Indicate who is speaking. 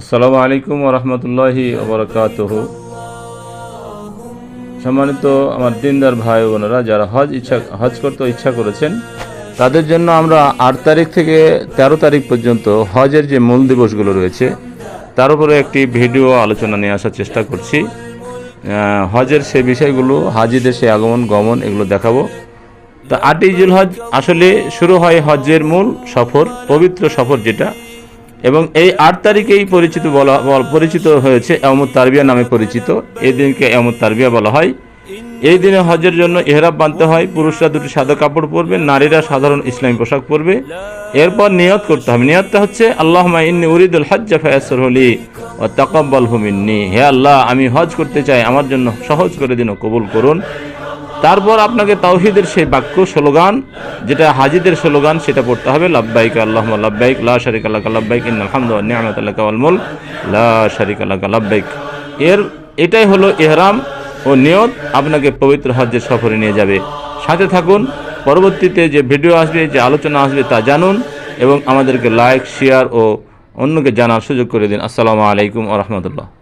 Speaker 1: আসসালামু আলাইকুম রহমতুল্লাহি ওবরাকাতহ সম্মানিত আমার দিনদার ভাই বোনেরা, যারা হজ ইচ্ছা, হজ করতে ইচ্ছা করেছেন, তাদের জন্য আমরা আট তারিখ থেকে ১৩ তারিখ পর্যন্ত হজের যে মূল দিবসগুলো রয়েছে, তার উপরে একটি ভিডিও আলোচনা নিয়ে আসার চেষ্টা করছি। হজের সে বিষয়গুলো, হাজিদের সে আগমন, গমন, এগুলো দেখাবো। তা আটই জুল হজ আসলে শুরু হয় হজের মূল সফর, পবিত্র সফর যেটা এবং এই আট তারিখেই পরিচিত বলা পরিচিত হয়েছে এমত তারবিয়া নামে পরিচিত। এই দিনকে এমদ তারবিয়া বলা হয়। এই দিনে হজের জন্য এহরাব বানতে হয়। পুরুষরা দুটি সাদা কাপড় পরবে, নারীরা সাধারণ ইসলামী পোশাক পরবে। এরপর নিয়ত করতে হবে। নিয়তটা হচ্ছে আল্লাহ ইন্নি উরিদুল হজ্জা ফায়াসর হলি ও তাকাব্বাল হুমিন্নি হে আল্লাহ, আমি হজ করতে চাই। আমার জন্য সহজ করে দিন কবুল করুন। তারপর আপনাকে তাওহিদের সেই বাক্য, স্লোগান, যেটা হাজিদের স্লোগান, সেটা পড়তে হবে, লাব্বাইক আল্লাহ লাব্বাইক, লা শারিক আল্লাহ লাব্বাইক লাকা লা শারিক আল্লাহ লাব্বাইক। এর, এটাই হলো ইহরাম ও নিয়ত, আপনাকে পবিত্র হজ্জের সফরে নিয়ে যাবে। সাথে থাকুন, পরবর্তীতে যে ভিডিও আসবে, যে আলোচনা আসবে, তা জানুন এবং আমাদেরকে লাইক, শেয়ার ও অন্যকে জানার সুযোগ করে দিন। আসসালামু আলাইকুম ওয়া রাহমাতুল্লাহ।